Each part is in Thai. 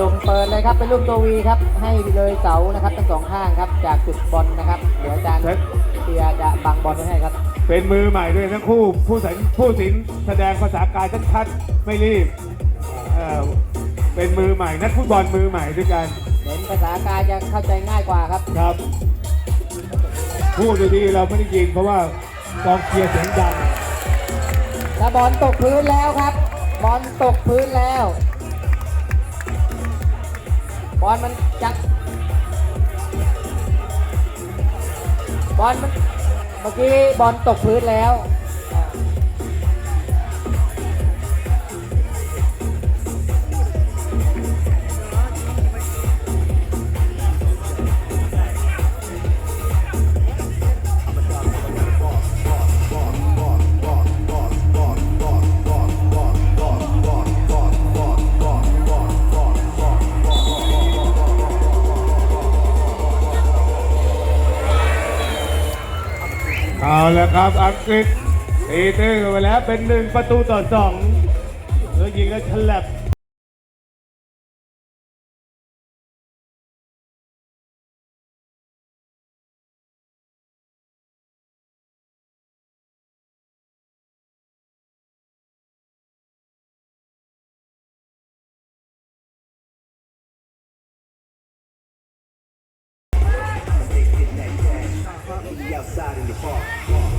ดเลยครับเป็นลูกตัววีครับ ให้เลยเสานะครับทั้งสองข้างครับ จากจุดบอลนะครับ เดี๋ยวอาจารย์เซ็ตเตียจะบังบอลไว้ให้ครับ เป็นมือใหม่ด้วยทั้งคู่ผู้สินผู้สินแสดงภาษากายชัดๆไม่รีบเอ่อเป็นมือใหม่นักฟุตบอลมือใหม่ด้วยกันเน้นภาษากายจะเข้าใจง่ายกว่าครับครับพูดดีๆเราไม่ได้ยิงเพราะว่ากองเชียร์เสียงดังแล้วบอลตกพื้นแล้วครับ บอลตกพื้นแล้ว บอลมันจักบอลมันเมื่อกี้บอลตกพื้นแล้ว เอาละครับอังกฤษตีตื้อไปแล้วเป็นหนึ่งประตูต่อสองแล้วยิงแล้วฉลับ outside in the park.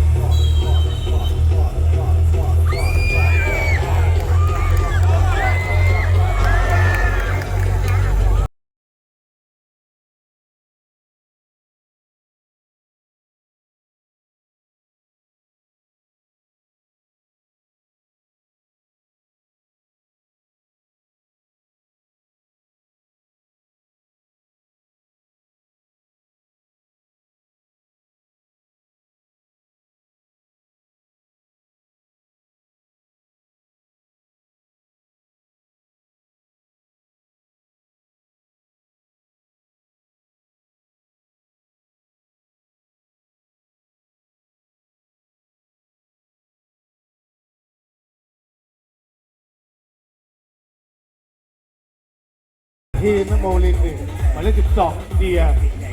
ที่แม่โมลินนี่หมายเลขสิบสองเดีย